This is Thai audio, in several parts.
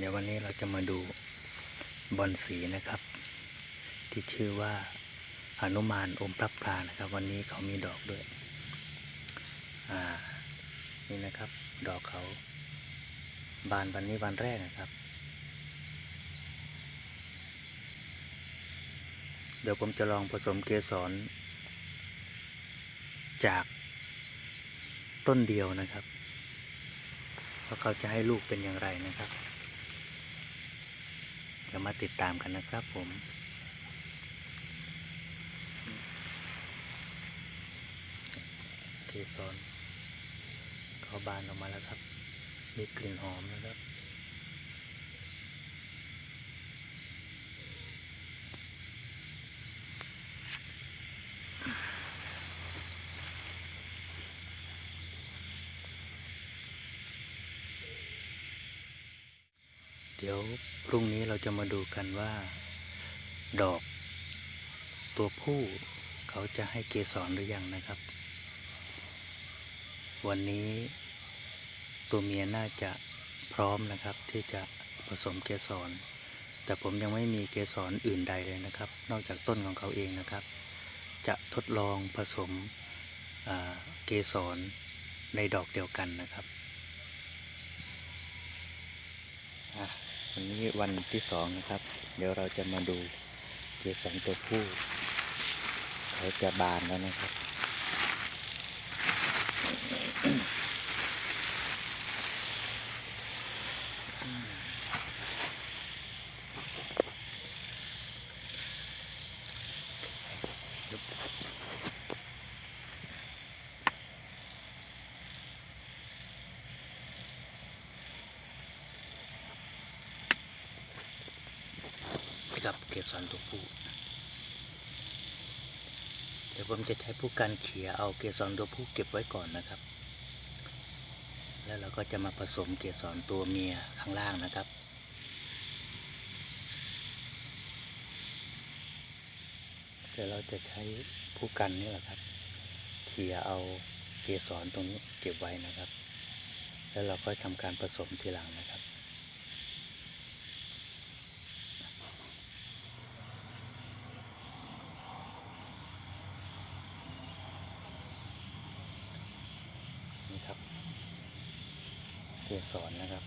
เดี๋ยววันนี้เราจะมาดูบอลสีนะครับ ที่ชื่อว่าหนุมานอมพระพลานะครับ วันนี้เขามีดอกด้วยอ่านี่นะครับ ดอกเขาบานวันนี้วันแรกนะครับ เดี๋ยวผมจะลองผสมเกสรจากต้นเดียวนะครับว่าเขาจะให้ลูกเป็นอย่างไรนะครับ เดี๋ยวมาติดตามกันนะครับผมเกสรเขาบานออกมาแล้วครับ มีกลิ่นหอมนะครับเดี๋ยว พรุ่งนี้เราจะมาดูกันว่า ดอก ตัวผู้เขาจะให้เกสรหรือยังนะครับ วันนี้ตัวเมียน่าจะพร้อมนะครับที่จะผสมเกสร แต่ผมยังไม่มีเกสรอื่นใดเลยนะครับ นอกจากต้นของเขาเองนะครับ จะทดลองผสมเกสรในดอกเดียวกันนะครับอะ วันนี้วันที่สองนะครับ เดี๋ยวเราจะมาดูเกสรตัวผู้เขาจะบานแล้วนะครับ กับ เก็บสารตัวผู้เดี๋ยวผมจะใช้ผู้กันเขี่ยเอาเกสรตัวผู้เก็บไว้ก่อนนะครับ แล้วเราก็จะมาผสมเกสรตัวเมียข้างล่างนะครับเดี๋ยวเราจะใช้ผู้กันนี่แหละครับเขี่ยเอาเกสรตรงนี้เก็บไว้นะครับ แล้วเราก็ทำการผสมทีหลังนะครับ ครับ เกสรนะครับ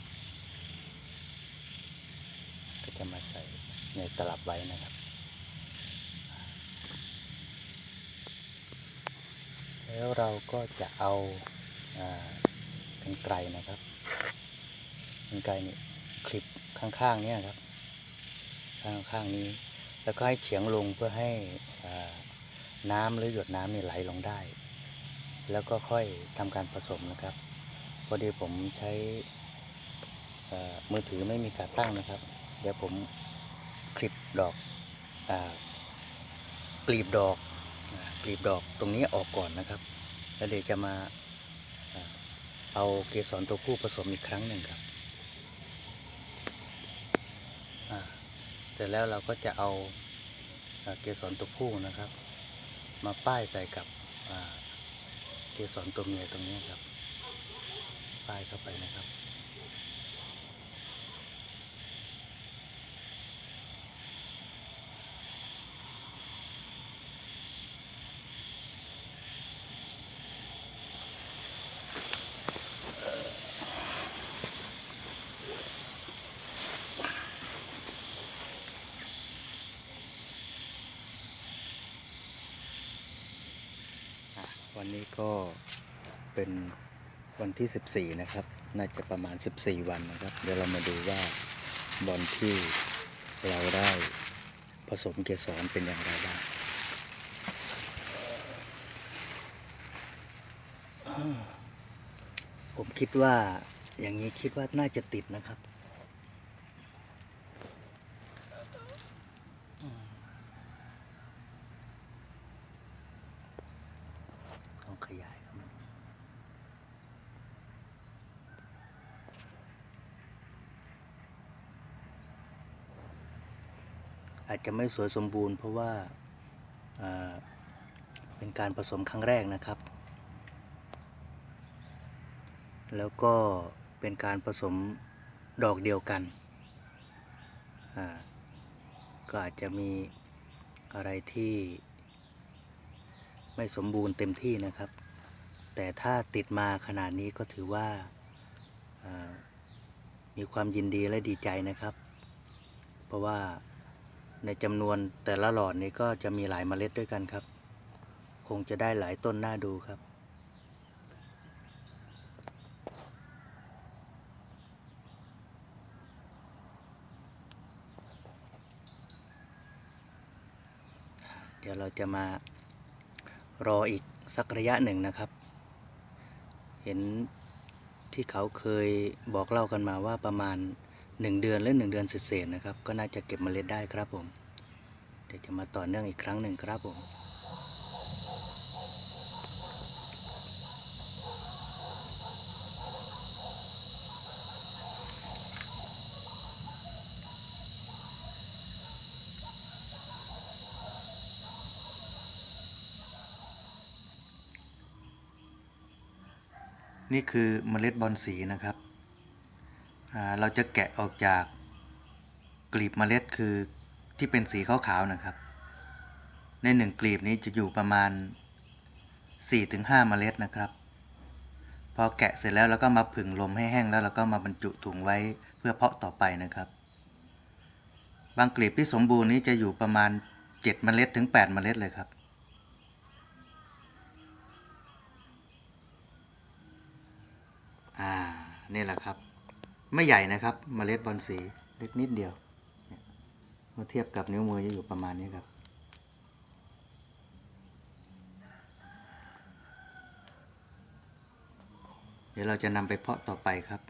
ก็จะมาใส่ในตลับไว้นะครับแล้วเราก็จะเอาอ่ากรรไกรนะครับกรรไกรนี่คลิปข้างๆเนี่ยครับ ข้างๆนี้ แล้วก็ให้เฉียงลงเพื่อให้น้ำหรือหยดน้ำนี่ไหลลงได้ แล้วก็ค่อยทำการผสมนะครับ พอดีผมใช้มือถือไม่มีการตั้งนะครับ เดี๋ยวผมคลิปดอกอาปลีบดอกอ่าปลีบดอกตรงนี้ออกก่อนนะครับ แล้วเดี๋ยวจะมาเอาเกสรตัวผู้ผสมอีกครั้งหนึ่งครับ เสร็จแล้วเราก็จะเอาเกสรตัวผู้นะครับ มาป้ายใส่กับ เกสรตัวเมียตรงนี้ครับป้ายเข้าไปนะครับ วันนี้ก็เป็นวันที่ 14 นะครับ น่าจะประมาณ 14 วันนะครับ เดี๋ยวเรามาดูว่าบอลที่เราได้ผสมเกสรเป็นอย่างไรบ้างผมคิดว่าอย่างนี้คิดว่าน่าจะติดนะครับ ต้องขยายครับมัน อาจจะไม่สวยสมบูรณ์ เพราะว่าาเป็นการผสมครั้งแรกนะครับ แล้วก็เป็นการผสมดอกเดียวกัน ก็อาจจะมีอะไรที่ไม่สมบูรณ์เต็มที่นะครับ แต่ถ้าติดมาขนาดนี้ก็ถือว่าอ่ามีความยินดีและดีใจนะครับ เพราะว่า ในจำนวนแต่ละหลอดนี้ก็จะมีหลายเมล็ดด้วยกันครับ คงจะได้หลายต้นน่าดูครับ เดี๋ยวเราจะมารออีกสักระยะหนึ่งนะครับ เห็นที่เขาเคยบอกเล่ากันมาว่าประมาณ 1 เดือนหรือ1เดือนเศษนะครับ ก็น่าจะเก็บเมล็ดได้ครับผม เดี๋ยวจะมาต่อเนื่องอีกครั้งหนึ่งครับผมนี่คือเมล็ดบอลสีนะครับ เราจะแกะออกจากกลีบเมล็ดคือที่เป็นสีขาวๆนะครับ ในหนึ่งกลีบนี้จะอยู่ประมาณ 4-5 เมล็ดนะครับ พอแกะเสร็จแล้วเราก็มาผึ่งลมให้แห้งแล้วเราก็มาบรรจุถุงไว้เพื่อเพาะต่อไปนะครับ บางกลีบที่สมบูรณ์นี้จะอยู่ประมาณ 7 เมล็ดถึง 8 เมล็ดเลยครับอ่านี่แหละครับ ไม่ใหญ่นะครับเมล็ดบอลสีเล็กนิดเดียวเนี่ยเมื่อเทียบกับนิ้วมือจะอยู่ประมาณนี้ครับ เดี๋ยวเราจะนำไปเพาะต่อไปครับ